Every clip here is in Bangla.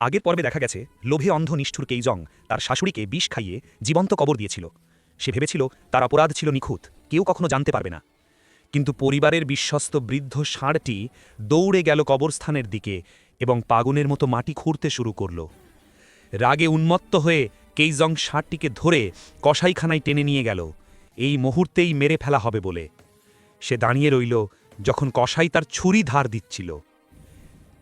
আগের পর্বে দেখা গেছে, লোভে অন্ধ নিষ্ঠুর কেইজং তার শাশুড়িকে বিষ খাইয়ে জীবন্ত কবর দিয়েছিল। সে ভেবেছিল তার অপরাধ ছিল নিখুঁত, কেউ কখনো জানতে পারবে না। কিন্তু পরিবারের বিশ্বস্ত বৃদ্ধ ষাঁড়টি দৌড়ে গেল কবরস্থানের দিকে এবং পাগুনের মতো মাটি খুঁড়তে শুরু করল। রাগে উন্মত্ত হয়ে কেইজং ষাঁড়টিকে ধরে কসাইখানায় টেনে নিয়ে গেল। এই মুহূর্তেই মেরে ফেলা হবে বলে। সে দাঁড়িয়ে রইল যখন কসাই তার ছুরি ধার দিচ্ছিল।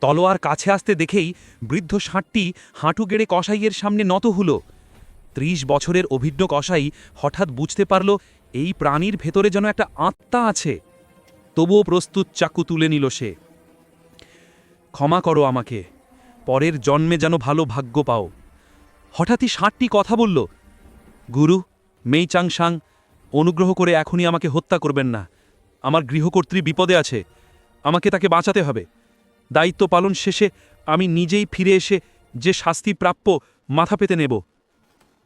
তলোয়ার কাছে আসতে দেখেই বৃদ্ধ ষাঁটটি হাঁটু গেড়ে কসাইয়ের সামনে নত হল। ত্রিশ বছরের অভিজ্ঞ কসাই হঠাৎ বুঝতে পারল, এই প্রাণীর ভেতরে যেন একটা আত্মা আছে। তবুও প্রস্তুত চাকু তুলে নিল সে। ক্ষমা করো আমাকে, পরের জন্মে যেন ভালো ভাগ্য পাও। হঠাৎই ষাঁটটি কথা বলল, গুরু মেই চাংসাং অনুগ্রহ করে এখনই আমাকে হত্যা করবেন না। আমার গৃহকর্ত্রী বিপদে আছে, আমাকে তাকে বাঁচাতে হবে। দায়িত্ব পালন শেষে আমি নিজেই ফিরে এসে যে শাস্তি প্রাপ্য মাথা পেতে নেব।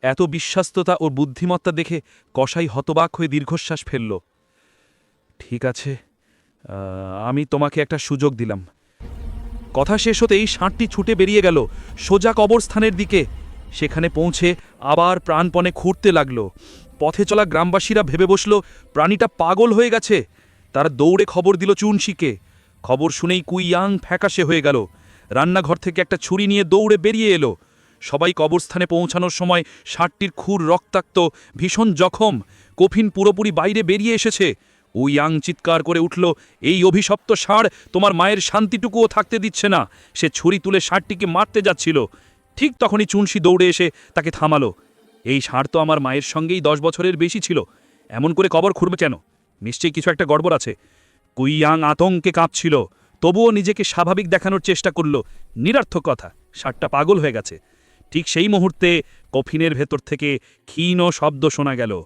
এত বিশ্বাস্ততা ও বুদ্ধিমত্তা দেখে কসাই হতবাক হয়ে দীর্ঘশ্বাস ফেলল। ঠিক আছে আমি তোমাকে একটা সুযোগ দিলাম। কথা শেষ হতেই ষাঁটটি ছুটে বেরিয়ে গেল সোজা কবরস্থানের দিকে। সেখানে পৌঁছে আবার প্রাণপণে খুঁড়তে লাগল। পথে চলা গ্রামবাসীরা ভেবে বসল, প্রাণীটা পাগল হয়ে গেছে। তারা দৌড়ে খবর দিল চুনশিকে খবর শুনেই কুইয়াং ফ্যাকাশে হয়ে গেল। রান্নাঘর থেকে একটা ছুরি নিয়ে দৌড়ে বেরিয়ে এলো। সবাই কবরস্থানে পৌঁছানোর সময় ষাটটির খুর রক্তাক্ত, ভীষণ জখম। কফিন পুরোপুরি বাইরে বেরিয়ে এসেছে। উইয়াং চিৎকার করে উঠল, এই অভিশপ্ত ষাঁড় তোমার মায়ের শান্তিটুকুও থাকতে দিচ্ছে না। সে ছুরি তুলে ষাঁড়টিকে মারতে যাচ্ছিল। ঠিক তখনই চুনসি দৌড়ে এসে তাকে থামালো। এই ষাঁড় তো আমার মায়ের সঙ্গেই দশ বছরের বেশি ছিল। এমন করে কবর খুঁড়বে কেন? নিশ্চয়ই কিছু একটা গড়বড় আছে। কুইয়াং আতঙ্কে কাঁপছিল, তবুও নিজেকে স্বাভাবিক দেখানোর চেষ্টা করল। নিরার্থক কথা, ষাটটা পাগল হয়ে গেছে। ঠিক সেই মুহূর্তে কফিনের ভেতর থেকে ক্ষীণ শব্দ শোনা গেল।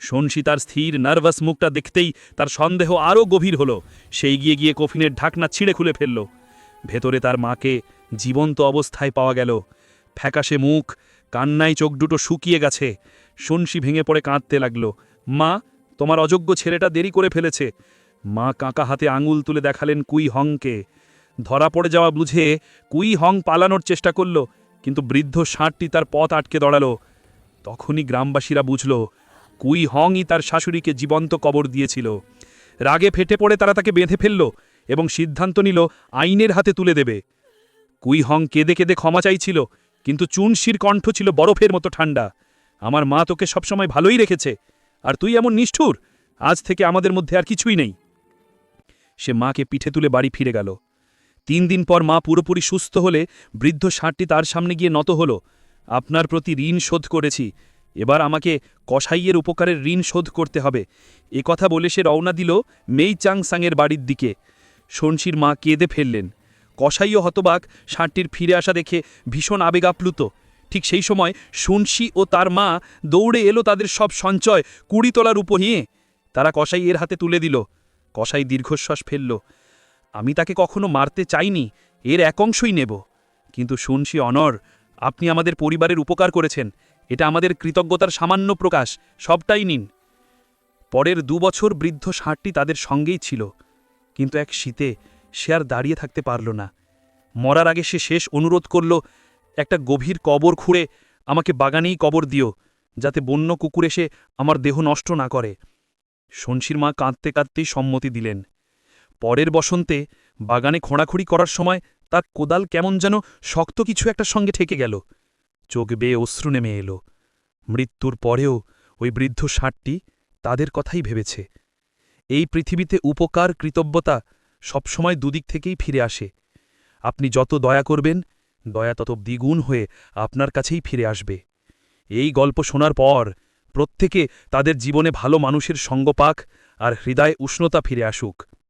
সন্সী তার স্থির, নার্ভাস মুখটা দেখতেই তার সন্দেহ আরও গভীর হলো। সেই গিয়ে গিয়ে কফিনের ঢাকনা ছিঁড়ে খুলে ফেলল। ভেতরে তার মাকে জীবন্ত অবস্থায় পাওয়া গেল। ফ্যাকাশে মুখ, কান্নায় চোখ দুটো শুকিয়ে গেছে। সন্সী ভেঙে পড়ে কাঁদতে লাগল। মা, তোমার অযোগ্য ছেলেটা দেরি করে ফেলেছে। মা কাঁকা হাতে আঙুল তুলে দেখালেন কুই হংকে। ধরা পড়ে যাওয়া বুঝে কুই হং পালানোর চেষ্টা করল, কিন্তু বৃদ্ধ ষাঁড়টি তার পথ আটকে দাঁড়াল। তখনই গ্রামবাসীরা বুঝল, কুই হংই তার শাশুড়িকে জীবন্ত কবর দিয়েছিল। রাগে ফেটে পড়ে তারা তাকে বেঁধে ফেলল এবং সিদ্ধান্ত নিল আইনের হাতে তুলে দেবে। কুই হং কেঁদে কেঁদে ক্ষমা চাইছিল, কিন্তু চুনশির কণ্ঠ ছিল বরফের মতো ঠান্ডা আমার মা তোকে সবসময় ভালোই রেখেছে, আর তুই এমন নিষ্ঠুর? আজ থেকে আমাদের মধ্যে আর কিছুই নেই। সে মাকে পিঠে তুলে বাড়ি ফিরে গেল। তিন দিন পর মা পুরোপুরি সুস্থ হলে বৃদ্ধ ষাঁড়টি তার সামনে গিয়ে নত হল, আপনার প্রতি ঋণ শোধ করেছি, এবার আমাকে কসাইয়ের উপকারের ঋণ শোধ করতে হবে। এ কথা বলে সে রওনা দিল মেই চাংসাংয়ের বাড়ির দিকে। সনসির মা কেঁদে ফেললেন। কসাইও হতবাক ষাঁড়টির ফিরে আসা দেখে ভীষণ আবেগাপ্লুত। ঠিক সেই সময় সুনসি ও তার মা দৌড়ে এলো তাদের সব সঞ্চয় কুড়ি তলার উপর নিয়ে তারা কসাই এর হাতে তুলে দিল। কসাই দীর্ঘশ্বাস ফেলল, আমি তাকে কখনো মারতে চাইনি, এর এক অংশই নেব। কিন্তু শুনছি, অনর, আপনি আমাদের পরিবারের উপকার করেছেন। এটা আমাদের কৃতজ্ঞতার সামান্য প্রকাশ, সবটাই নিন। পরের দুবছর বৃদ্ধ ষাঁড়টি তাদের সঙ্গেই ছিল, কিন্তু এক শীতে সে আর দাঁড়িয়ে থাকতে পারল না। মরার আগে সে শেষ অনুরোধ করল, একটা গভীর কবর খুঁড়ে আমাকে বাগানেই কবর দিও, যাতে বন্য কুকুর এসে আমার দেহ নষ্ট না করে। সনসির মা কাঁদতে কাঁদতেই সম্মতি দিলেন। পরের বসন্তে বাগানে খোঁড়াখুড়ি করার সময় তার কোদাল কেমন যেন শক্ত কিছু একটা সঙ্গে ঠেকে গেল। চোখ বেয়ে অশ্রু নেমে এলো। মৃত্যুর পরেও ওই বৃদ্ধ ষাটটি তাদের কথাই ভেবেছে। এই পৃথিবীতে উপকার, কৃতজ্ঞতা সবসময় দুদিক থেকেই ফিরে আসে। আপনি যত দয়া করবেন, দয়া তত দ্বিগুণ হয়ে আপনার কাছেই ফিরে আসবে। এই গল্প শোনার পর প্রত্যেকে তাদের জীবনে ভালো মানুষের সঙ্গ পাক আর হৃদয়ে উষ্ণতা ফিরে আসুক।